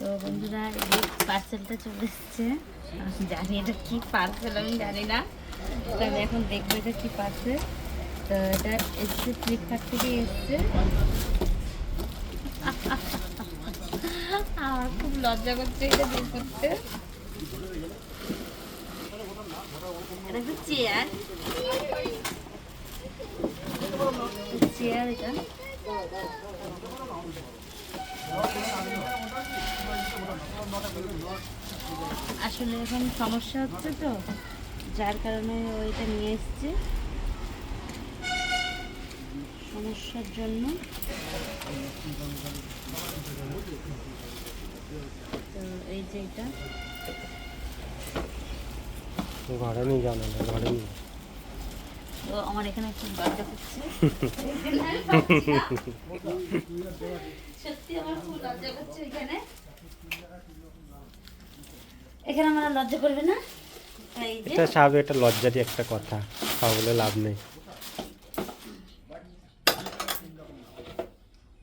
তো বন্ধুরা, এই পার্সেলটা চলে এসছে। জানি এটা কি পার্সেল আমি জানি না। তো আমি এখন দেখব এটা কি পার্সেল তো এটা এসছে ফ্লিপকার্ট থেকে এসছে। আমার খুব লজ্জা করছে এটা বের করতে। এটা একটা চেয়ার চেয়ার এটা। আসলে এখন সমস্যা হচ্ছে তো যার কারণে ওইটা নিয়ে এসছে। সমস্যার জন্য। তো এই যে এটা। ঘরে নিয়ে যাও না ঘরে নিয়ে তো আমার এখানে একটু লজ্জা করছে এখানে আমার লজ্জা করবে না? এটা স্বাভাবিক একটা লজ্জারই একটা কথা। খাওয়া বলে লাভ নেই।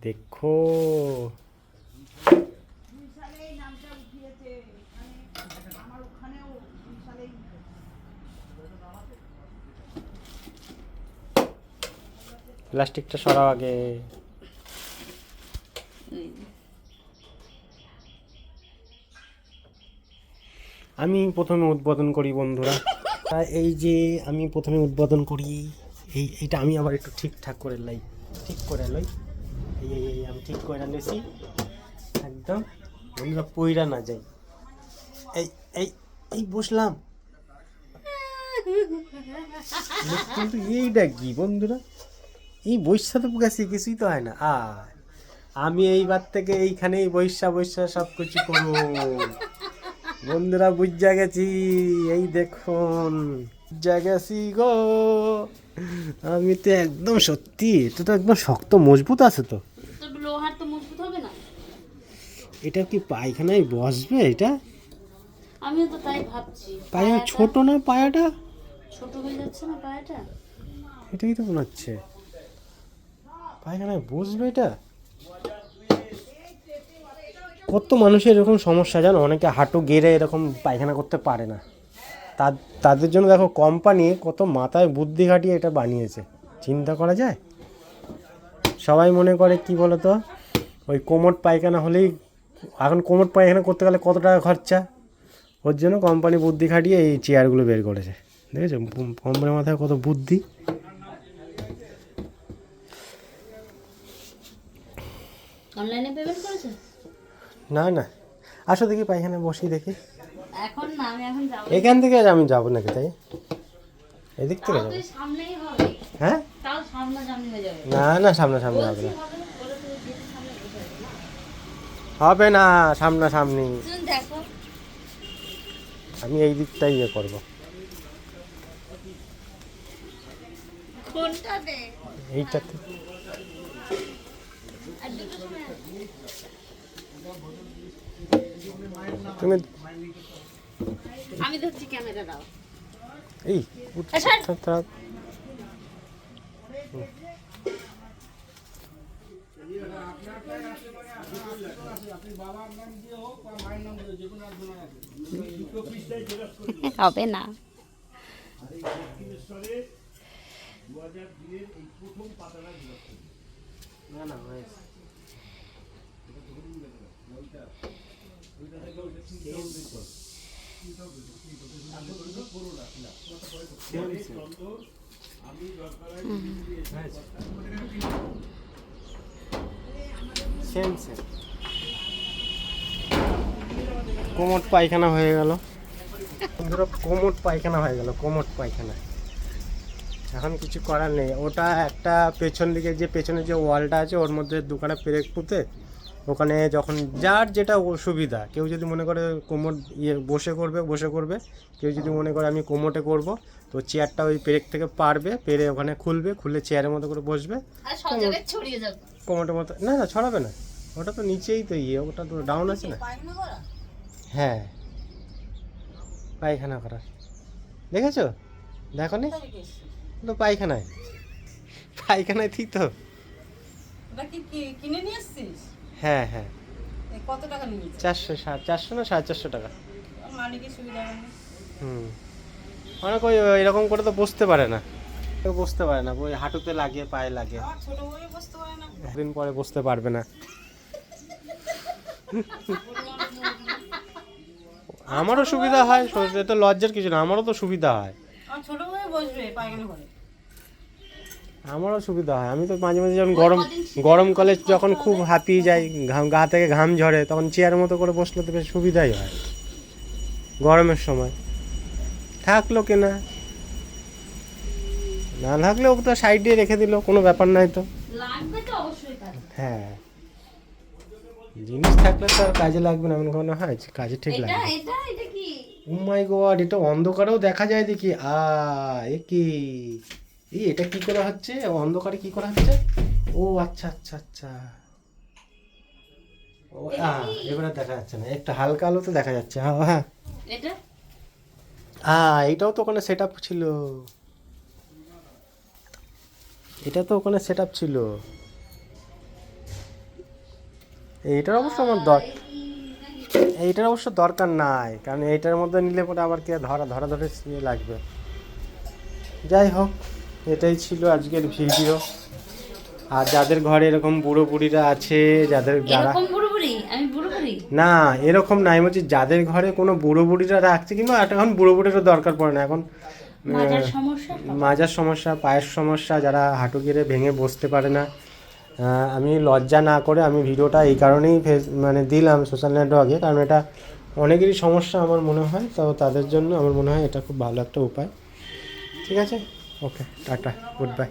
দেখো। প্লাস্টিকটা সরাও আগে এই যে। আমি প্রথমে উদ্বোধন করি, বন্ধুরা। এই যে আমি প্রথমে উদ্বোধন করি, এই এইটা আমি আবার একটু ঠিকঠাক করে লাই, ঠিক করে লই। এই এই এই, আমি ঠিক করে নিয়েছি একদম, বন্ধুরা, পইরা না যাই। এই এই এই বসলাম। কিন্তু এইটা কি, বন্ধুরা? এই বৈশা তো গেছি, কিছুই তো হয় না। আর আমি এইবার থেকে এইখানেই বৈশা বৈশা সব কিছু করব। বন্ধুরা বুঝা গেছি। এই দেখুন বুঝা গেছি গো। আমি তো একদম সত্যি এটা তো একদম শক্ত মজবুত আছে তো। লোহার তো মজবুত হবে না? এটা কি পায়খানায় বসবে এটা? আমিও তো তাই ভাবছি। পায়া ছোট না পায়াটা? ছোট হয়ে যাচ্ছে না পায়াটা? এটাই তো মনে হচ্ছে। পায়খানায় বসবে এটা? কত মানুষের এরকম সমস্যা জানো? অনেকে হাঁটু গেড়ে এরকম পায়খানা করতে পারে না। তা- তাদের জন্য দেখো কোম্পানি কত মাথায় বুদ্ধি খাটিয়ে এটা বানিয়েছে। চিন্তা করা যায়? সবাই মনে করে কি বলতো? ওই কোমর পায়খানা হলেই এখন কোমর পায়খানা করতে গেলে কত টাকা খরচা? ওর জন্য কোম্পানি বুদ্ধি খাটিয়ে এই চেয়ারগুলো বের করেছে। দেখেছ? কোম্পানির মাথায় কত বুদ্ধি। অনলাইনে পেমেন্ট করেছ? না না। আসো দেখি পায়খানা বসি দেখি। এখন না আমি এখন যাব। এখান থেকে আমি যাব নাকি তাই? এদিক থেকে যাব। সামনেই হবে। হ্যাঁ? তাও সামনাসামনি হয়ে যাবে। না না সামনে সামনে হবে না। হবে না, সামনে সামনা সামনি দেখো। আমি এই দিকটাই ইয়ে করব। এইটাতে আর দুটো সময় আছে। তুমি আমি ধরছি ক্যামেরা দাও এই আচ্ছা। হবে না না না। সেম পায়খানা হয়ে গেল। ধরো পায়খানা হয়ে গেল, কোমট পায়খানা। এখন কিছু করার নেই। ওটা একটা পেছন দিকে, যে পেছনে যে ওয়ালটা আছে, ওর মধ্যে দোকানে পেরেক পুঁতে ওখানে যখন যার যেটা সুবিধা কেউ যদি মনে করে কোমর ইয়ে বসে করবে বসে করবে কেউ যদি মনে করে আমি কোমোটে করব তো চেয়ারটা ওই পেরেক থেকে পারবে পেরে ওখানে খুলবে খুলে চেয়ারের মতো করে বসবে। কোমোটের মতো না না ছড়াবে না। ওটা তো নিচেই তো ইয়ে ওটা তো ডাউন আছে না। হ্যাঁ। পায়খানা করার দেখেছ? দেখো নি? তো পায়খানায়। পায়খানায় ঠিক তো। কিনে নিয়ে হ্যাঁ হ্যাঁ। কত টাকা নিয়েছে? চারশো সাড়ে চারশো না সাড়ে চারশো টাকা? মালিকের সুবিধা হুম। অনেক ওই এরকম করে তো বসতে পারে না। কেউ বসতে পারে না ওই হাঁটুতে লাগে পায়ে লাগে বসতে পারে না। একদিন পরে বসতে পারবে না। আমারও সুবিধা হয় তো লজ্জার কিছু না আমারও তো সুবিধা হয়। ছোট বসবে আমারও সুবিধা হয়। আমি তো মাঝে মাঝে যখন গরম গরমকালে যখন খুব হাঁপিয়ে যাই ঘাম গা থেকে ঘাম ঝরে তখন চেয়ার মতো করে বসলে তো বেশ সুবিধাই হয়। গরমের সময়। থাকল কিনা না? থাকলেও তো সাইডে রেখে দিল কোনো ব্যাপার নাই তো। হ্যাঁ। জিনিস থাকলে তো আর কাজে লাগবে না এমন কোনো হয় কাজে ঠিক লাগবে এটা এটা কি? ও মাই গড এটা অন্ধকারেও দেখা যায় দেখি। আ এ কি? এই এটা কি করা হচ্ছে? অন্ধকারে কি করা হচ্ছে? ও আচ্ছা আচ্ছা আচ্ছা। ও এবারে দেখা যাচ্ছে না। একটা হালকা আলো তো দেখা যাচ্ছে। হ্যাঁ হ্যাঁ। এটা? আ এটাও তো ওখানে সেট ছিল। এটা তো ওখানে সেট ছিল। এইটার অবশ্য আমার দর এইটার অবশ্য দরকার নাই কারণ এইটার মধ্যে নিলে পরে আবার কি ধরা ধরা ধরে লাগবে। যাই হোক। এটাই ছিল আজকের ভিডিও। আর যাদের ঘরে এরকম বুড়ো বুড়িরা আছে যাদের যারা না এরকম নাই বলছি যাদের ঘরে কোনো বুড়ো বুড়িরা রাখছে কিংবা এখন বুড়ো বুড়িরও দরকার পড়ে না এখন মাজার সমস্যা? পায়ের সমস্যা যারা হাঁটু গেড়ে ভেঙে বসতে পারে না। আমি লজ্জা না করে আমি ভিডিওটা এই কারণেই ফেস মানে দিলাম সোশ্যাল নেটওয়ার্কে কারণ এটা অনেকেরই সমস্যা আমার মনে হয় তো তাদের জন্য আমার মনে হয় এটা খুব ভালো একটা উপায়। ঠিক আছে? ওকে টাটা গুড বাই